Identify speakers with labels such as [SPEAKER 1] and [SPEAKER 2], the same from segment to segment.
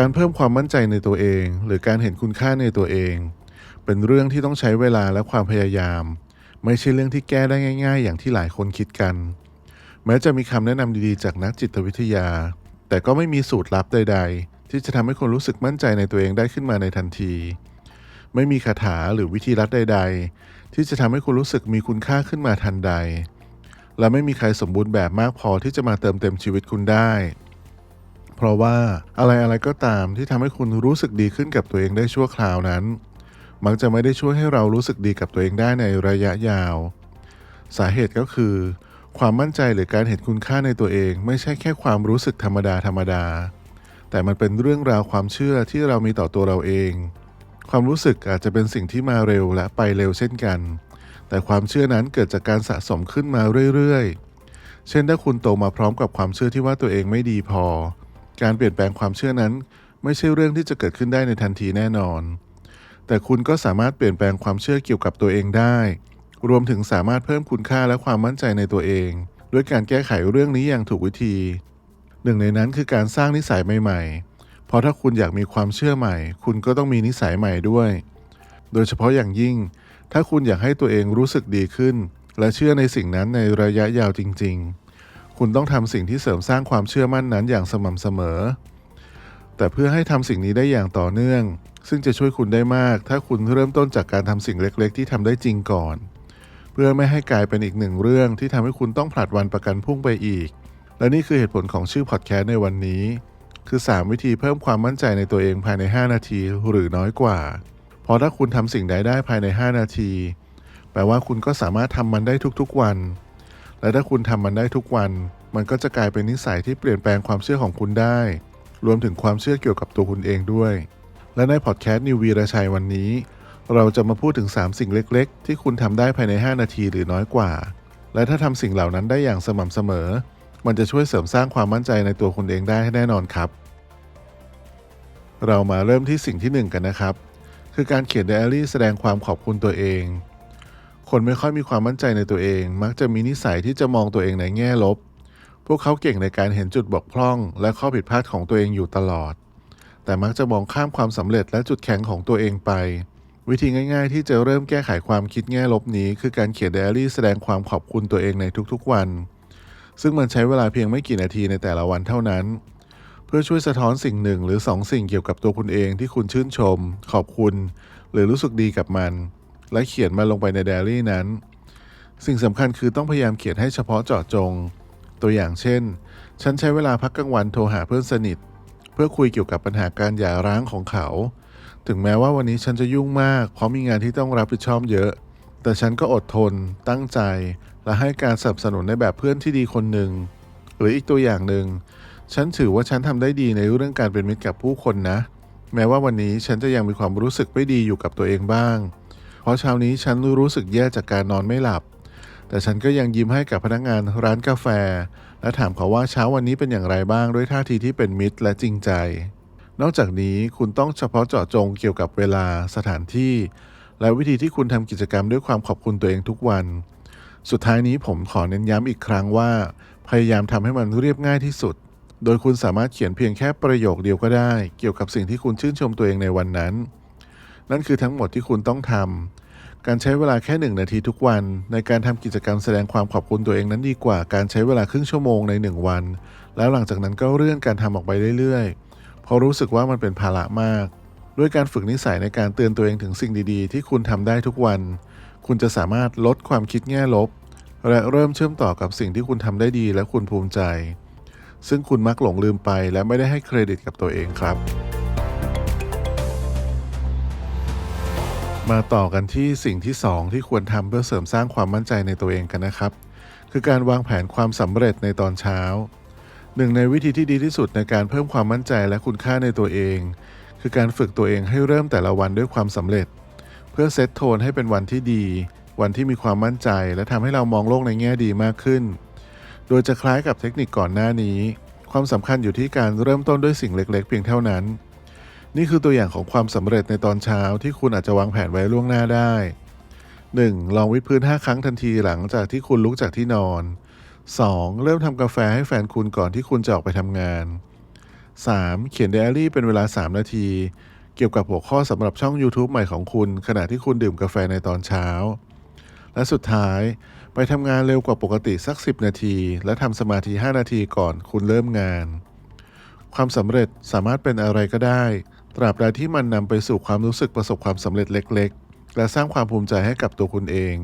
[SPEAKER 1] การเพิ่มความมั่นใจในตัวเอง หรือการเห็นคุณค่าในตัวเอง เป็นเรื่องที่ต้องใช้เวลาและความพยายาม ไม่ใช่เรื่องที่แก้ได้ง่าย ๆ อย่างที่หลายคนคิดกัน แม้จะมีคำแนะนำดีๆ จากนักจิตวิทยา แต่ก็ไม่มีสูตรลับใด ๆ ที่จะทำให้คนรู้สึกมั่นใจในตัวเองได้ขึ้นมาในทันที ไม่มีคาถาหรือวิธีลัดใด ๆ ที่จะทำให้คุณรู้สึกมีคุณค่าขึ้นมาทันใด และไม่มีใครสมบูรณ์แบบมากพอที่จะมาเติมเต็มชีวิตคุณได้ เพราะว่าอะไรอะไรก็ตามที่ทำให้คุณรู้สึกดีขึ้นกับตัวเองได้ชั่วคราวนั้น มักจะไม่ได้ช่วยให้เรารู้สึกดีกับตัวเองได้ในระยะยาว สาเหตุก็คือ ความมั่นใจหรือการเห็นคุณค่าในตัวเอง ไม่ใช่แค่ความรู้สึกธรรมดาธรรมดา แต่มันเป็นเรื่องราวความเชื่อที่เรามีต่อตัวเราเอง ความรู้สึกอาจจะเป็นสิ่งที่มาเร็วและไปเร็วเช่นกัน แต่ความเชื่อนั้นเกิดจากการสะสมขึ้นมาเรื่อยๆเช่นถ้าคุณโตมาพร้อมกับความเชื่อที่ว่าตัวเองไม่ดีพอ การเปลี่ยนแปลงความเชื่อนั้น ไม่ใช่เรื่องที่จะเกิดขึ้นได้ในทันทีแน่นอน แต่คุณก็สามารถเปลี่ยนแปลงความเชื่อเกี่ยวกับตัวเองได้ รวมถึงสามารถเพิ่มคุณค่าและความมั่นใจในตัวเอง ด้วยการแก้ไขเรื่องนี้อย่างถูกวิธี หนึ่งในนั้นคือการสร้างนิสัยใหม่ๆ เพราะถ้าคุณอยากมีความเชื่อใหม่ คุณก็ต้องมีนิสัยใหม่ด้วย โดยเฉพาะอย่างยิ่ง ถ้าคุณอยากให้ตัวเองรู้สึกดีขึ้น และเชื่อในสิ่งนั้นในระยะยาวจริง ๆ คุณต้องทำสิ่งที่เสริมสร้างความเชื่อมั่นนั้นอย่างสม่ำเสมอ แต่เพื่อให้ทำสิ่งนี้ได้อย่างต่อเนื่อง ซึ่งจะช่วยคุณได้มาก ถ้าคุณเริ่มต้นจากการทำสิ่งเล็ก ๆ ที่ทำได้จริงก่อน เพื่อไม่ให้กลายเป็นอีกหนึ่งเรื่องที่ทำให้คุณต้องผลัดวันประกันพรุ่งไปอีก และนี่คือเหตุผลของชื่อพอดแคสต์ในวันนี้ คือ 3 วิธีเพิ่มความมั่นใจในตัวเองภายใน 5 นาทีหรือน้อยกว่า เพราะถ้าคุณทำสิ่งใดได้ภายใน 5 นาที แปลว่าคุณก็สามารถทำมันได้ทุกๆวัน และถ้าคุณทำมันได้ทุกวัน มันก็จะกลายเป็นนิสัยที่เปลี่ยนแปลงความเชื่อของคุณได้ รวมถึงความเชื่อเกี่ยวกับตัวคุณเองด้วย และในพอดแคสต์นิววีรชัยวันนี้ เราจะมาพูดถึง 3 สิ่งเล็ก ๆ ที่คุณทำได้ภายใน 5 นาทีหรือน้อยกว่า และถ้าทำสิ่งเหล่านั้นได้อย่างสม่ำเสมอ มันจะช่วยเสริมสร้างความมั่นใจในตัวคุณเองได้แน่นอนครับ เรามาเริ่มที่สิ่งที่ 1 กันนะครับ คือการเขียนไดอารี่แสดงความขอบคุณตัวเอง คนไม่ค่อยมีความมั่นใจในตัวเอง มักจะมีนิสัยที่จะมองตัวเองในแง่ลบ พวกเขาเก่งในการเห็นจุดบกพร่อง และข้อผิดพลาดของตัวเองอยู่ตลอด แต่มักจะมองข้ามความสำเร็จและจุดแข็งของตัวเองไป วิธีง่ายๆ ที่จะเริ่มแก้ไขความคิดแง่ลบนี้ คือการเขียนไดอารี่แสดงความขอบคุณตัวเองในทุกๆวัน ซึ่งมันใช้เวลาเพียงไม่กี่นาทีในแต่ละวันเท่านั้น เพื่อช่วยสะท้อนสิ่งหนึ่งหรือสองสิ่งเกี่ยวกับตัวคุณเองที่คุณชื่นชม ขอบคุณ หรือรู้สึกดีกับมัน และเขียนมาลงไปในไดอารี่นั้น สิ่งสำคัญคือต้องพยายามเขียนให้เฉพาะเจาะจง ตัวอย่างเช่น ฉันใช้เวลาพักกลางวันโทรหาเพื่อนสนิท เพื่อคุยเกี่ยวกับปัญหาการหย่าร้างของเขา ถึงแม้ว่าวันนี้ฉันจะยุ่งมาก เพราะมีงานที่ต้องรับผิดชอบเยอะ แต่ฉันก็อดทน ตั้งใจ และให้การสนับสนุนในแบบเพื่อนที่ดีคนหนึ่ง หรืออีกตัวอย่างหนึ่ง ฉันถือว่าฉันทำได้ดีในเรื่องการเป็นมิตรกับผู้คนนะ แม้ว่าวันนี้ฉันจะยังมีความรู้สึกไม่ดีอยู่กับตัวเองบ้าง เพราะเช้านี้ฉันรู้สึกแย่จากการนอนไม่หลับ แต่ฉันก็ยังยิ้มให้กับพนักงานร้านกาแฟ และถามเขาว่าเช้าวันนี้เป็นอย่างไรบ้างด้วยท่าทีที่เป็นมิตรและจริงใจ นอกจากนี้คุณต้องเฉพาะเจาะจงเกี่ยวกับเวลาสถานที่ และวิธีที่คุณทำกิจกรรมด้วยความขอบคุณตัวเองทุกวัน สุดท้ายนี้ผมขอเน้นย้ำอีกครั้งว่า พยายามทำให้มันเรียบง่ายที่สุดโดยคุณสามารถเขียนเพียงแค่ประโยคเดียวก็ได้ เกี่ยวกับสิ่งที่คุณชื่นชมตัวเองในวันนั้น นั่นคือทั้งหมดที่คุณต้องทำการใช้เวลาแค่หนึ่งนาทีทุกวัน ในการทำกิจกรรมแสดงความขอบคุณตัวเองนั้นดีกว่าการใช้เวลาครึ่งชั่วโมงในหนึ่งวัน แล้วหลังจากนั้นก็เลื่อนการทำออกไปเรื่อยๆเพราะรู้สึกว่ามันเป็นภาระมาก ด้วยการฝึกนิสัยในการเตือนตัวเองถึงสิ่งดีๆ ที่คุณทำได้ทุกวัน คุณจะสามารถลดความคิดแง่ลบ และเริ่มเชื่อมต่อกับสิ่งที่คุณทำได้ดีและคุณภูมิใจ ซึ่งคุณมักหลงลืมไปและไม่ได้ให้เครดิตกับตัวเองครับ มาต่อกันที่สิ่งที่ 2 ที่ควรทำเพื่อเสริมสร้างความมั่นใจในตัวเองกันนะครับ คือการวางแผนความสำเร็จในตอนเช้า หนึ่งในวิธีที่ดีที่สุดในการเพิ่มความมั่นใจและคุณค่าในตัวเอง คือการฝึกตัวเองให้เริ่มแต่ละวันด้วยความสำเร็จ เพื่อเซตโทนให้เป็นวันที่ดี วันที่มีความมั่นใจ และทำให้เรามองโลกในแง่ดีมากขึ้น โดยจะคล้ายกับเทคนิคก่อนหน้านี้ ความสำคัญอยู่ที่การเริ่มต้นด้วยสิ่งเล็ก ๆ เพียงเท่านั้น นี่คือตัวอย่างของความสำเร็จในตอนเช้าที่คุณอาจจะวางแผนไว้ล่วงหน้าได้ 1. ลองวิดพื้น 5 ครั้งทันทีหลังจากที่คุณลุกจากที่นอน 2. เริ่มทำกาแฟให้แฟนคุณก่อนที่คุณจะออกไปทำงาน 3. เขียนไดอารี่เป็นเวลา 3 นาที เกี่ยวกับหัวข้อสำหรับช่อง YouTube ใหม่ของคุณ ขณะที่คุณดื่มกาแฟในตอนเช้า และสุดท้าย ไปทำงานเร็วกว่าปกติสัก 10 นาที และทำสมาธิ 5 นาทีก่อนคุณเริ่มงาน ความสำเร็จสามารถเป็นอะไรก็ได้ ตราบใดที่มันนำไปสู่ความรู้สึกประสบความสำเร็จเล็ก ๆ และสร้างความภูมิใจให้กับตัวคุณเอง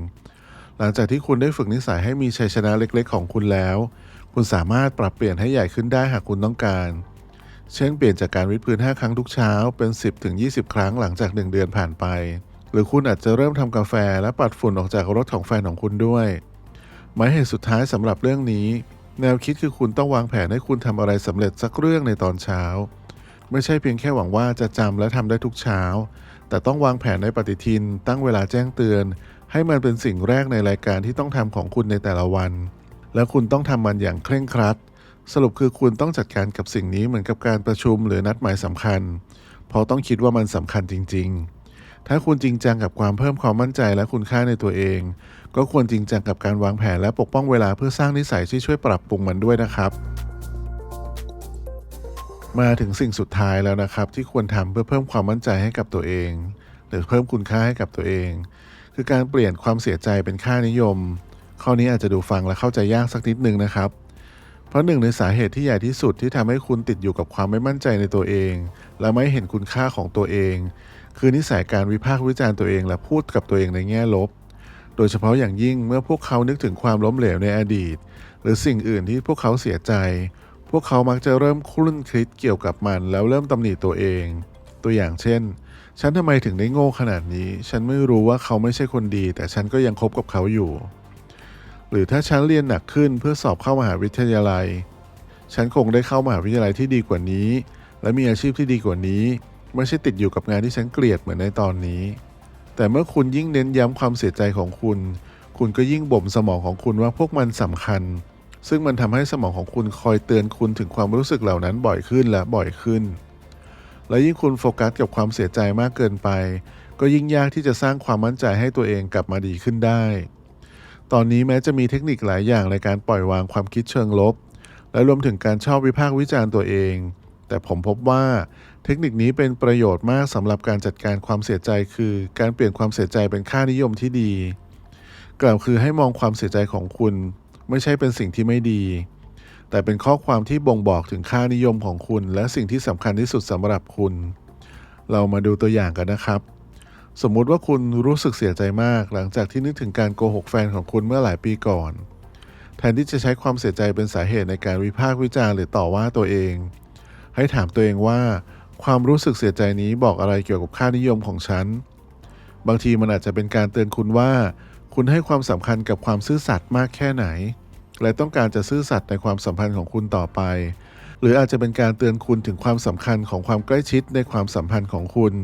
[SPEAKER 1] หลังจากที่คุณได้ฝึกนิสัยให้มีชัยชนะเล็ก ๆ ของคุณแล้ว คุณสามารถปรับเปลี่ยนให้ใหญ่ขึ้นได้หากคุณต้องการ เช่น เปลี่ยนจากการวิดพื้น 5 ครั้งทุกเช้าเป็น 10ถึง20 ครั้งหลังจาก 1 เดือนผ่านไป หรือคุณอาจจะเริ่มทำกาแฟและปัดฝุ่นออกจากรถของแฟนของคุณด้วย หมายเหตุสุดท้ายสำหรับเรื่องนี้ แนวคิดคือคุณต้องวางแผนให้คุณทำอะไรสำเร็จสักเรื่องในตอนเช้า ไม่ใช่เพียงแค่หวังว่าจะจำและทำได้ทุกเช้า แต่ต้องวางแผนในปฏิทิน ตั้งเวลาแจ้งเตือน ให้มันเป็นสิ่งแรกในรายการที่ต้องทำของคุณในแต่ละวัน และคุณต้องทำมันอย่างเคร่งครัด สรุปคือคุณต้องจัดการกับสิ่งนี้เหมือนกับการประชุมหรือนัดหมายสำคัญ เพราะต้องคิดว่ามันสำคัญจริง ๆ ถ้าคุณจริงจังกับความเพิ่มความมั่นใจและคุณค่าในตัวเอง ก็ควรจริงจังกับการวางแผนและปกป้องเวลาเพื่อสร้างนิสัยที่ช่วยปรับปรุงมันด้วยนะครับ มาถึงสิ่งสุดท้ายแล้วนะครับ ที่ควรทำเพื่อเพิ่มความมั่นใจให้กับตัวเอง หรือเพิ่มคุณค่าให้กับตัวเอง คือการเปลี่ยนความเสียใจเป็นค่านิยม ข้อนี้อาจจะดูฟังและเข้าใจยากสักนิดนึงนะครับ เพราะหนึ่งในสาเหตุที่ใหญ่ที่สุดที่ทำให้คุณติดอยู่กับความไม่มั่นใจในตัวเอง และไม่เห็นคุณค่าของตัวเอง คือนิสัยการวิพากษ์วิจารณ์ตัวเองและพูดกับตัวเองในแง่ลบ โดยเฉพาะอย่างยิ่งเมื่อพวกเขานึกถึงความล้มเหลวในอดีต หรือสิ่งอื่นที่พวกเขาเสียใจ พวกเขามักจะเริ่มคลุ่นคิดเกี่ยวกับมัน แล้วเริ่มตำหนิตัวเอง ตัวอย่างเช่น ฉันทำไมถึงได้โง่ขนาดนี้ ฉันไม่รู้ว่าเขาไม่ใช่คนดี แต่ฉันก็ยังคบกับเขาอยู่ หรือถ้าฉันเรียนหนักขึ้นเพื่อสอบเข้ามหาวิทยาลัย ฉันคงได้เข้ามหาวิทยาลัยที่ดีกว่านี้ และมีอาชีพที่ดีกว่านี้ ไม่ใช่ติดอยู่กับงานที่ฉันเกลียดเหมือนในตอนนี้ แต่เมื่อคุณยิ่งเน้นย้ำความเสียใจของคุณ คุณก็ยิ่งบ่มสมองของคุณว่าพวกมันสำคัญ ซึ่งมันทำให้สมองของคุณคอยเตือนคุณถึงความรู้สึกเหล่านั้นบ่อยขึ้นและบ่อยขึ้น และยิ่งคุณโฟกัสกับความเสียใจมากเกินไป ก็ยิ่งยากที่จะสร้างความมั่นใจให้ตัวเองกลับมาดีขึ้นได้ ตอนนี้แม้จะมีเทคนิคหลายอย่างในการปล่อยวางความคิดเชิงลบ และรวมถึงการชอบวิพากษ์วิจารณ์ตัวเอง แต่ผมพบว่าเทคนิคนี้เป็นประโยชน์มากสำหรับการจัดการความเสียใจคือ การเปลี่ยนความเสียใจเป็นค่านิยมที่ดี กล่าวคือให้มองความเสียใจของคุณ ไม่ใช่เป็นสิ่งที่ไม่ดี แต่เป็นข้อความที่บ่งบอกถึงค่านิยมของคุณ และสิ่งที่สำคัญที่สุดสำหรับคุณ เรามาดูตัวอย่างกันนะครับ สมมุติว่าคุณรู้สึกเสียใจมาก หลังจากที่นึกถึงการโกหกแฟนของคุณเมื่อหลายปีก่อน แทนที่จะใช้ความเสียใจเป็นสาเหตุในการวิพากษ์วิจารณ์หรือต่อว่าตัวเอง ให้ถามตัวเองว่า ความรู้สึกเสียใจนี้บอกอะไรเกี่ยวกับค่านิยมของฉันบางทีมันอาจจะเป็นการเตือนคุณว่า คุณให้ความสำคัญกับความซื่อสัตย์มากแค่ไหน และต้องการจะซื่อสัตย์ในความสัมพันธ์ของคุณต่อไป หรืออาจจะเป็นการเตือนคุณถึงความสำคัญของความใกล้ชิดในความสัมพันธ์ของคุณ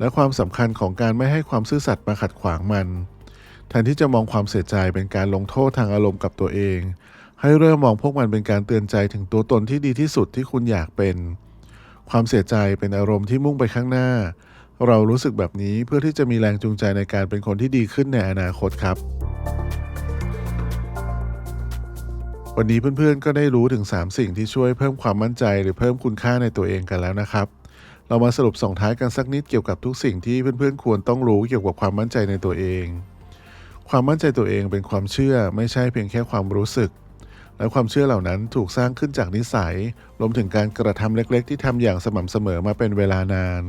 [SPEAKER 1] และความสำคัญของการไม่ให้ความซื่อสัตย์มาขัดขวางมันแทนที่จะมองความเสียใจเป็นการลงโทษทางอารมณ์กับตัวเอง ให้เริ่มมองพวกมันเป็นการเตือนใจถึงตัวตนที่ดีที่สุดที่คุณอยากเป็น ความเสียใจเป็นอารมณ์ที่มุ่งไปข้างหน้า เรารู้สึกแบบนี้เพื่อที่จะมีแรงจูงใจในการเป็นคนที่ดีขึ้นในอนาคตครับ วันนี้เพื่อนๆ ก็ได้รู้ถึง 3 สิ่งที่ช่วยเพิ่มความมั่นใจหรือเพิ่มคุณค่าในตัวเองกันแล้วนะครับ เรามาสรุปส่งท้ายกันสักนิดเกี่ยวกับทุกสิ่งที่เพื่อนๆ ควรต้องรู้เกี่ยวกับความมั่นใจในตัวเอง ความมั่นใจตัวเองเป็นความเชื่อไม่ใช่เพียงแค่ความรู้สึก และความเชื่อเหล่านั้นถูกสร้างขึ้นจากนิสัย รวมถึงการกระทำเล็กๆ ที่ทำอย่างสม่ำเสมอมาเป็นเวลานาน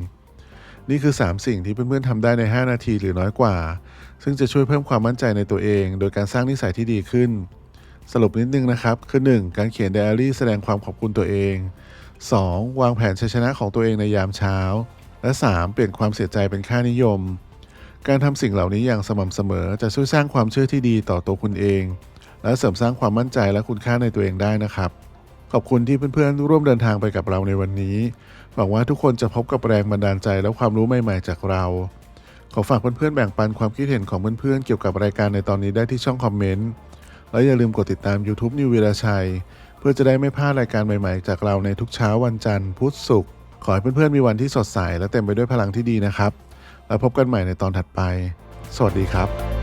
[SPEAKER 1] นี่คือ 3 สิ่งที่เพื่อนๆทำได้ใน 5 นาทีหรือน้อยกว่า ซึ่งจะช่วยเพิ่มความมั่นใจในตัวเอง โดยการสร้างนิสัยที่ดีขึ้น สรุปนิดนึงนะครับ คือ 1. การเขียนไดอารี่แสดงความขอบคุณตัวเอง 2. วางแผนชัยชนะของตัวเองในยามเช้า และ 3. เปลี่ยนความเสียใจเป็นค่านิยม การทำสิ่งเหล่านี้อย่างสม่ำเสมอจะช่วยสร้างความเชื่อที่ดีต่อตัวคุณเอง และเสริมสร้างความมั่นใจและคุณค่าในตัวเองได้นะครับ ขอบคุณที่เพื่อนๆร่วมเดินทางไปกับเราในวันนี้ หวังว่าทุกคนจะพบกับแรงบันดาลใจและความรู้ใหม่ๆ จากเรา ขอฝากเพื่อนๆแบ่งปันความคิดเห็นของเพื่อนๆเกี่ยวกับรายการในตอนนี้ได้ที่ช่องคอมเมนต์ และอย่าลืมกดติดตาม YouTube นิววีรชัย เพื่อจะได้ไม่พลาดรายการใหม่ๆ จากเราในทุกเช้าวันจันทร์พุธศุกร์ขอให้เพื่อนๆมีวันที่สดใสและเต็มไปด้วยพลังที่ดีนะครับ แล้วพบกันใหม่ในตอนถัดไป สวัสดีครับ